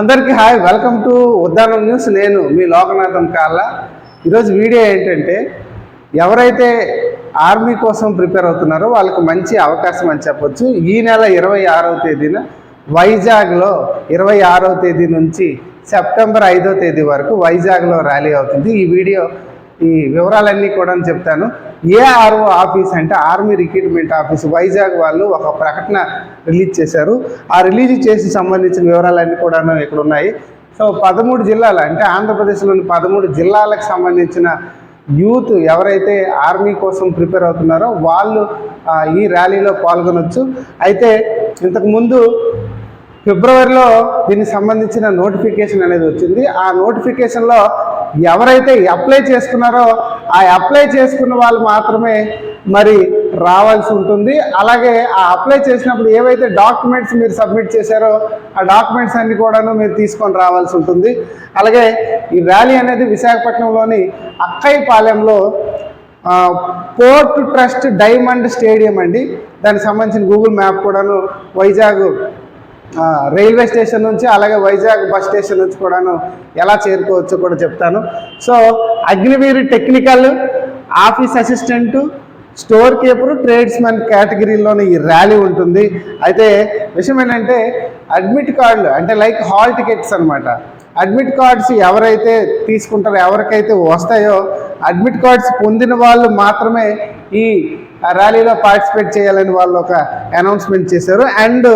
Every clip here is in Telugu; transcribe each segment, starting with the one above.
అందరికీ hi welcome to Uddanam news. నేను మీ లోకనాథం కాళ్ళ. ఈరోజు వీడియో ఏంటంటే ఎవరైతే ఆర్మీ కోసం ప్రిపేర్ అవుతున్నారో వాళ్ళకి మంచి అవకాశం అని చెప్పొచ్చు. ఈ నెల ఇరవై ఆరవ తేదీన వైజాగ్లో ఇరవై ఆరవ తేదీ నుంచి సెప్టెంబర్ ఐదో తేదీ వరకు వైజాగ్లో ర్యాలీ అవుతుంది. ఈ వీడియో ఈ వివరాలన్నీ కూడా చెప్తాను. ఏఆర్ఓ ఆఫీస్ అంటే ఆర్మీ రిక్రూట్మెంట్ ఆఫీస్ వైజాగ్ వాళ్ళు ఒక ప్రకటన రిలీజ్ చేశారు. ఆ రిలీజ్ చేసి సంబంధించిన వివరాలన్నీ కూడా ఇక్కడ ఉన్నాయి. సో పదమూడు జిల్లాలు అంటే ఆంధ్రప్రదేశ్లోని పదమూడు జిల్లాలకు సంబంధించిన యూత్ ఎవరైతే ఆర్మీ కోసం ప్రిపేర్ అవుతున్నారో వాళ్ళు ఈ ర్యాలీలో పాల్గొనవచ్చు అయితే ఇంతకుముందు ఫిబ్రవరిలో దీనికి సంబంధించిన నోటిఫికేషన్ అనేది వచ్చింది. ఆ నోటిఫికేషన్లో ఎవరైతే అప్లై చేసుకున్నారో ఆ అప్లై చేసుకున్న వాళ్ళు మాత్రమే మరి రావాల్సి ఉంటుంది. అలాగే ఆ అప్లై చేసినప్పుడు ఏవైతే డాక్యుమెంట్స్ మీరు సబ్మిట్ చేశారో ఆ డాక్యుమెంట్స్ అన్ని కూడాను మీరు తీసుకొని రావాల్సి ఉంటుంది. అలాగే ఈ ర్యాలీ అనేది విశాఖపట్నంలోని అక్కైపాలెంలో పోర్ట్ ట్రస్ట్ డైమండ్ స్టేడియం అండి. దానికి సంబంధించిన గూగుల్ మ్యాప్ కూడాను వైజాగ్ రైల్వే స్టేషన్ నుంచి అలాగే వైజాగ్ బస్ స్టేషన్ నుంచి కూడాను ఎలా చేరుకోవచ్చో కూడా చెప్తాను. So Agniveer technical office assistant store keeper tradesmen కేటగిరీలోనే ఈ ర్యాలీ ఉంటుంది. అయితే విషయం ఏంటంటే అడ్మిట్ కార్డులు అంటే లైక్ హాల్ టికెట్స్ అనమాట అడ్మిట్ కార్డ్స్ ఎవరైతే తీసుకుంటారో ఎవరికైతే వస్తాయో అడ్మిట్ కార్డ్స్ పొందిన వాళ్ళు మాత్రమే ఈ ర్యాలీలో పార్టిసిపేట్ చేయాలని వాళ్ళు ఒక అనౌన్స్మెంట్ చేశారు. అండ్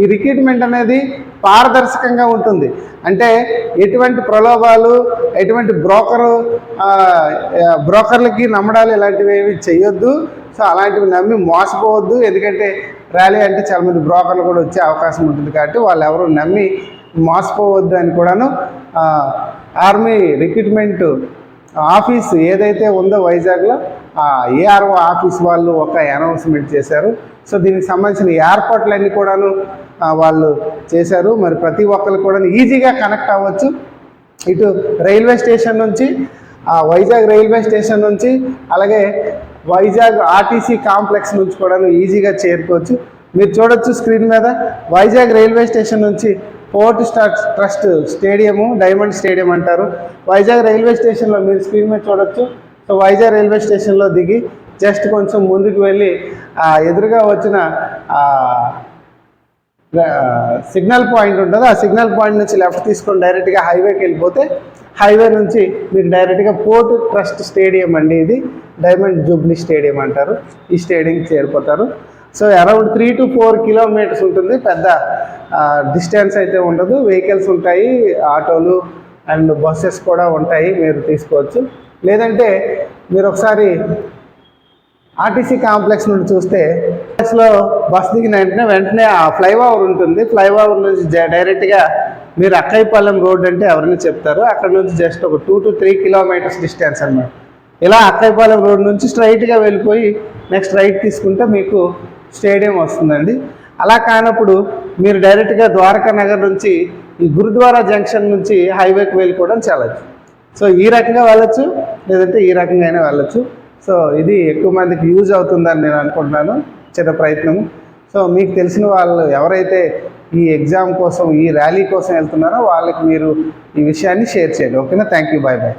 ఈ రిక్రూట్మెంట్ అనేది పారదర్శకంగా ఉంటుంది. అంటే ఎటువంటి ప్రలోభాలు ఎటువంటి బ్రోకరు బ్రోకర్లకి నమ్మడాలు ఇలాంటివి ఏవి చేయొద్దు సో అలాంటివి నమ్మి మోసపోవద్దు. ఎందుకంటే ర్యాలీ అంటే చాలా మంది బ్రోకర్లు కూడా వచ్చే అవకాశం ఉంటుంది కాబట్టి వాళ్ళు ఎవరు నమ్మి మోసపోవద్దు అని కూడాను ఆర్మీ రిక్రూట్మెంట్ ఆఫీస్ ఏదైతే ఉందో వైజాగ్లో ఆ ఏఆర్ఓ ఆఫీస్ వాళ్ళు ఒక అనౌన్స్మెంట్ చేశారు. సో దీనికి సంబంధించిన ఏర్పాట్లన్నీ కూడాను వాళ్ళు చేశారు. మరి ప్రతి ఒక్కరు కూడా ఈజీగా కనెక్ట్ అవ్వచ్చు. ఇటు రైల్వే స్టేషన్ నుంచి ఆ వైజాగ్ రైల్వే స్టేషన్ నుంచి అలాగే వైజాగ్ ఆర్టీసీ కాంప్లెక్స్ నుంచి కూడా ఈజీగా చేరుకోవచ్చు. మీరు చూడొచ్చు స్క్రీన్ మీద వైజాగ్ రైల్వే స్టేషన్ నుంచి port star trust stadium diamond stadium అంటారు. వైజాగ్ రైల్వే స్టేషన్లో మీరు స్క్రీన్ మీద చూడొచ్చు. సో వైజాగ్ రైల్వే స్టేషన్లో దిగి జస్ట్ కొంచెం ముందుకు వెళ్ళి ఎదురుగా వచ్చిన సిగ్నల్ పాయింట్ ఉంటుంది. ఆ సిగ్నల్ పాయింట్ నుంచి లెఫ్ట్ తీసుకొని డైరెక్ట్గా హైవేకి వెళ్ళిపోతే హైవే నుంచి మీకు డైరెక్ట్గా పోర్ట్ ట్రస్ట్ స్టేడియం అండి ఇది. డైమండ్ జూబ్లీ స్టేడియం అంటారు. ఈ స్టేడియంకి చేరిపోతారు so around three to four kilometres ఉంటుంది. పెద్ద డిస్టెన్స్ అయితే ఉండదు. వెహికల్స్ ఉంటాయి ఆటోలు అండ్ బస్సెస్ కూడా ఉంటాయి. మీరు తీసుకోవచ్చు. లేదంటే మీరు ఒకసారి ఆర్టీసీ కాంప్లెక్స్ నుండి చూస్తే లో బస్ దిగిన వెంటనే వెంటనే ఆ ఫ్లైఓవర్ ఉంటుంది. ఫ్లైఓవర్ నుంచి జ- డైరెక్ట్గా మీరు అక్కైపాలెం రోడ్ అంటే ఎవరైనా చెప్తారు. అక్కడ నుంచి జస్ట్ ఒక two to three kilometres distance అన్నమాట. ఇలా అక్కైపాలెం రోడ్ నుంచి స్ట్రైట్గా వెళ్ళిపోయి నెక్స్ట్ రైట్ తీసుకుంటే మీకు స్టేడియం వస్తుందండి. అలా కానప్పుడు మీరు డైరెక్ట్గా ద్వారకా నగర్ నుంచి ఈ గురుద్వారా జంక్షన్ నుంచి హైవేకి వెళ్ళిపోవడం చాలచ్చు సో ఈ రకంగా వెళ్ళొచ్చు లేదంటే ఈ రకంగా అయినా వెళ్ళొచ్చు. సో ఇది ఎక్కువ మందికి యూజ్ అవుతుందని నేను అనుకుంటున్నాను. చిన్న ప్రయత్నం సో మీకు తెలిసిన వాళ్ళు ఎవరైతే ఈ ఎగ్జామ్ కోసం ఈ ర్యాలీ కోసం వెళ్తున్నారో వాళ్ళకి మీరు ఈ విషయాన్ని షేర్ చేయండి. ఓకేనా? Thank you bye bye